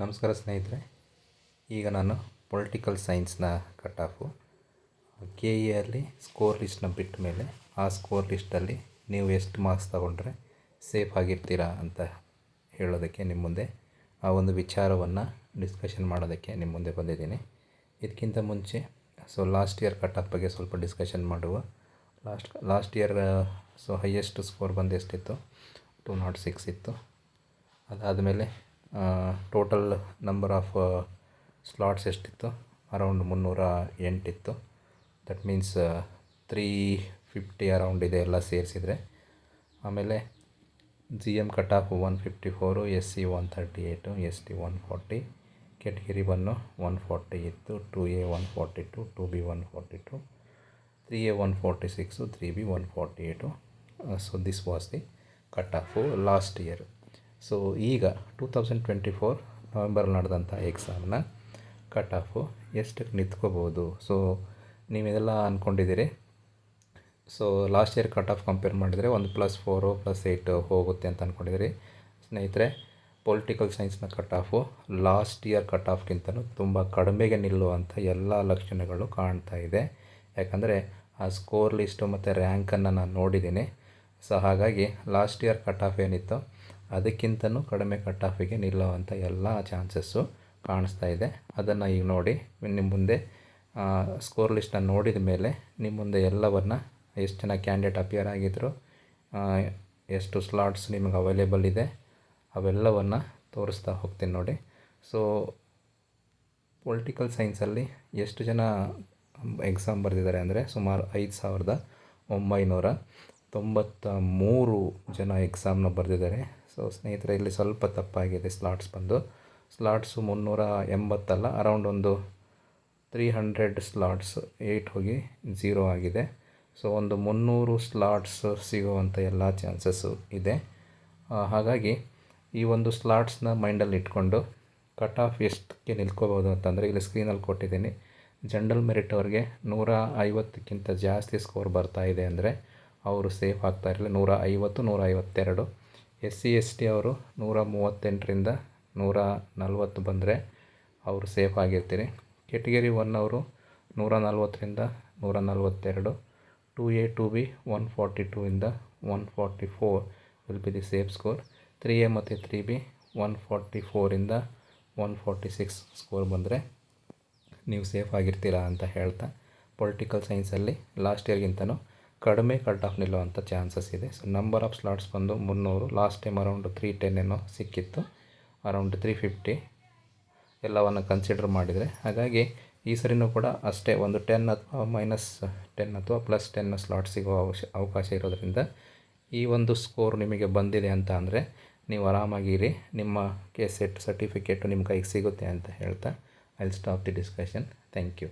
ನಮಸ್ಕಾರ ಸ್ನೇಹಿತರೆ, ಈಗ ನಾನು ಪೊಲಿಟಿಕಲ್ ಸೈನ್ಸ್ನ ಕಟ್ ಆಫು ಕೆ ಅಲ್ಲಿ ಸ್ಕೋರ್ ಲಿಸ್ಟ್ನ ಬಿಟ್ಟ ಮೇಲೆ ಆ ಸ್ಕೋರ್ ಲಿಸ್ಟಲ್ಲಿ ನೀವು ಎಷ್ಟು ಮಾರ್ಕ್ಸ್ ತಗೊಂಡ್ರೆ ಸೇಫ್ ಆಗಿರ್ತೀರಾ ಅಂತ ಹೇಳೋದಕ್ಕೆ ನಿಮ್ಮ ಮುಂದೆ ಆ ಒಂದು ವಿಚಾರವನ್ನು ಡಿಸ್ಕಷನ್ ಮಾಡೋದಕ್ಕೆ ನಿಮ್ಮ ಮುಂದೆ ಬಂದಿದ್ದೀನಿ. ಇದಕ್ಕಿಂತ ಮುಂಚೆ so last year cut off ಬಗ್ಗೆ ಸ್ವಲ್ಪ ಡಿಸ್ಕಷನ್ ಮಾಡುವ. Last last year so highest score ಬಂದು ಎಷ್ಟಿತ್ತು? ಟು ನಾಟ್ ಸಿಕ್ಸ್ ಇತ್ತು. ಅದಾದಮೇಲೆ ಟೋಟಲ್ ನಂಬರ್ ಆಫ್ ಸ್ಲಾಟ್ಸ್ ಎಷ್ಟಿತ್ತು? ಅರೌಂಡ್ ಮುನ್ನೂರ ಎಂಟಿತ್ತು. That means three fifty around ಇದೆ ಎಲ್ಲ ಸೇರಿಸಿದರೆ. ಆಮೇಲೆ G M cut off one fifty four S C one thirty eight S T one forty category one one forty ಇತ್ತು two A one forty two two B one forty two three A one forty six three B one forty eight so this was the cut off last year so ಈಗ two thousand twenty four ನವೆಂಬರಲ್ಲಿ ನಡೆದಂಥ ಎಕ್ಸಾಮ್ನ cut off ಎಷ್ಟಕ್ಕೆ ನಿಂತ್ಕೋಬೋದು so ನೀವೆಲ್ಲ ಅಂದ್ಕೊಂಡಿದ್ದೀರಿ so last year cut off compare ಮಾಡಿದರೆ ಒಂದು plus four plus eight ಹೋಗುತ್ತೆ ಅಂತ ಅಂದ್ಕೊಂಡಿದ್ದೀರಿ ಸ್ನೇಹಿತರೆ political ಸೈನ್ಸ್ನ cut off last year cut ಆಫ್ಗಿಂತಲೂ ತುಂಬ ಕಡಿಮೆಗೆ ನಿಲ್ಲುವಂಥ ಎಲ್ಲ ಲಕ್ಷಣಗಳು ಕಾಣ್ತಾ ಇದೆ. ಯಾಕಂದರೆ, ಆ ಸ್ಕೋರ್ ಲಿಸ್ಟು ಮತ್ತು ರ್ಯಾಂಕನ್ನು ನಾನು ನೋಡಿದ್ದೀನಿ. ಸೊ ಹಾಗಾಗಿ ಲಾಸ್ಟ್ ಇಯರ್ ಕಟ್ ಆಫ್ ಏನಿತ್ತು? ಅದಕ್ಕಿಂತಲೂ ಕಡಿಮೆ ಕಟ್ ಆಫಿಗೆ ನಿಲ್ಲುವಂಥ ಎಲ್ಲ ಚಾನ್ಸಸ್ಸು ಕಾಣಿಸ್ತಾ ಇದೆ. ಅದನ್ನು ಈಗ ನೋಡಿ ನಿಮ್ಮ ಮುಂದೆ ಸ್ಕೋರ್ ಲಿಸ್ಟನ್ನ ನೋಡಿದ ಮೇಲೆ ನಿಮ್ಮ ಮುಂದೆ ಎಲ್ಲವನ್ನು ಎಷ್ಟು ಜನ ಕ್ಯಾಂಡಿಡೇಟ್ ಅಪಿಯರ್ ಆಗಿದ್ದರು ಎಷ್ಟು ಸ್ಲಾಟ್ಸ್ ನಿಮಗೆ ಅವೈಲೇಬಲ್ ಇದೆ, ಅವೆಲ್ಲವನ್ನು ತೋರಿಸ್ತಾ ಹೋಗ್ತೀನಿ ನೋಡಿ. ಸೊ ಪೊಲಿಟಿಕಲ್ ಸೈನ್ಸಲ್ಲಿ ಎಷ್ಟು ಜನ ಎಕ್ಸಾಮ್ ಬರೆದಿದ್ದಾರೆ ಅಂದರೆ ಸುಮಾರು ಐದು ಸಾವಿರದ ಒಂಬೈನೂರ ತೊಂಬತ್ತ ಮೂರು ಜನ ಎಕ್ಸಾಮ್ನ ಬರೆದಿದ್ದಾರೆ. ಸೊ ಸ್ನೇಹಿತರೆ, ಇಲ್ಲಿ ಸ್ವಲ್ಪ ತಪ್ಪಾಗಿದೆ ಸ್ಲಾಟ್ಸ್ ಬಂದು. ಸ್ಲಾಟ್ಸು ಮುನ್ನೂರ ಎಂಬತ್ತಲ್ಲ ಅರೌಂಡ್ ಒಂದು ತ್ರೀ ಹಂಡ್ರೆಡ್ ಸ್ಲಾಟ್ಸ್ ಏಯ್ಟ್ ಹೋಗಿ ಝೀರೋ ಆಗಿದೆ. ಸೊ ಒಂದು ಮುನ್ನೂರು ಸ್ಲಾಟ್ಸ್ ಸಿಗುವಂಥ ಎಲ್ಲ ಚಾನ್ಸಸ್ಸು ಇದೆ. ಹಾಗಾಗಿ ಈ ಒಂದು ಸ್ಲಾಟ್ಸ್ನ ಮೈಂಡಲ್ಲಿ ಇಟ್ಕೊಂಡು ಕಟ್ ಆಫ್ ಎಷ್ಟಕ್ಕೆ ನಿಲ್ಕೋಬೋದು ಅಂತಂದರೆ ಇಲ್ಲಿ ಸ್ಕ್ರೀನಲ್ಲಿ ಕೊಟ್ಟಿದ್ದೀನಿ. ಜನರಲ್ ಮೆರಿಟ್ ಅವ್ರಿಗೆ ನೂರ ಐವತ್ತಕ್ಕಿಂತ ಜಾಸ್ತಿ ಸ್ಕೋರ್ ಬರ್ತಾ ಇದೆ ಅಂದರೆ ಅವರು ಸೇಫ್ ಆಗ್ತಾ ಇರಲಿಲ್ಲ ನೂರ ಐವತ್ತು, ನೂರ ಐವತ್ತೆರಡು. ಎಸ್ ಸಿ ಎಸ್ ಟಿ ಅವರು ನೂರ ಮೂವತ್ತೆಂಟರಿಂದ ನೂರ ನಲ್ವತ್ತು ಬಂದರೆ ಅವರು ಸೇಫ್ ಆಗಿರ್ತೀರಿ. ಕೆಟಗರಿ ಒನ್ ಅವರು ನೂರ ನಲ್ವತ್ತರಿಂದ ನೂರ ನಲ್ವತ್ತೆರಡು, two A, two B, one forty two ಇಂದ one forty four will be the safe score. Three A ಮತ್ತು ತ್ರೀ ಬಿ, ಒನ್ ಫಾರ್ಟಿ ಫೋರಿಂದ ಒನ್ ಫಾರ್ಟಿ ಸಿಕ್ಸ್ ಸ್ಕೋರ್ ಬಂದರೆ ನೀವು ಸೇಫ್ ಆಗಿರ್ತೀರಾ ಅಂತ ಹೇಳ್ತಾ, ಪೊಲಿಟಿಕಲ್ ಸೈನ್ಸಲ್ಲಿ ಲಾಸ್ಟ್ ಇಯರ್ಗಿಂತನೂ ಕಡಿಮೆ ಕಟ್ ಆಫ್ ನಿಲ್ಲುವಂಥ ಚಾನ್ಸಸ್ ಇದೆ. ಸೊ ನಂಬರ್ ಆಫ್ ಸ್ಲಾಟ್ಸ್ ಬಂದು ಮುನ್ನೂರು. Last time around three ten ಏನೋ ಸಿಕ್ಕಿತ್ತು. ಅರೌಂಡ್ ತ್ರೀ ಫಿಫ್ಟಿ ಎಲ್ಲವನ್ನು ಕನ್ಸಿಡರ್ ಮಾಡಿದರೆ. ಹಾಗಾಗಿ ಈ ಸರಿನೂ ಕೂಡ ಅಷ್ಟೇ ಒಂದು ಟೆನ್ ಅಥವಾ ಮೈನಸ್ ಟೆನ್ ಅಥವಾ ಪ್ಲಸ್ ಟೆನ್ ಸ್ಲಾಟ್ ಸಿಗೋ ಅವಶ್ಯ, ಅವಕಾಶ ಇರೋದರಿಂದ ಈ ಒಂದು ಸ್ಕೋರ್ ನಿಮಗೆ ಬಂದಿದೆ ಅಂತ ಅಂದರೆ ನೀವು ಆರಾಮಾಗಿರಿ ನಿಮ್ಮ ಕೆ ಸೆಟ್ ಸರ್ಟಿಫಿಕೇಟು ನಿಮ್ಮ ಕೈಗೆ ಸಿಗುತ್ತೆ ಅಂತ ಹೇಳ್ತಾ I stop the discussion thank you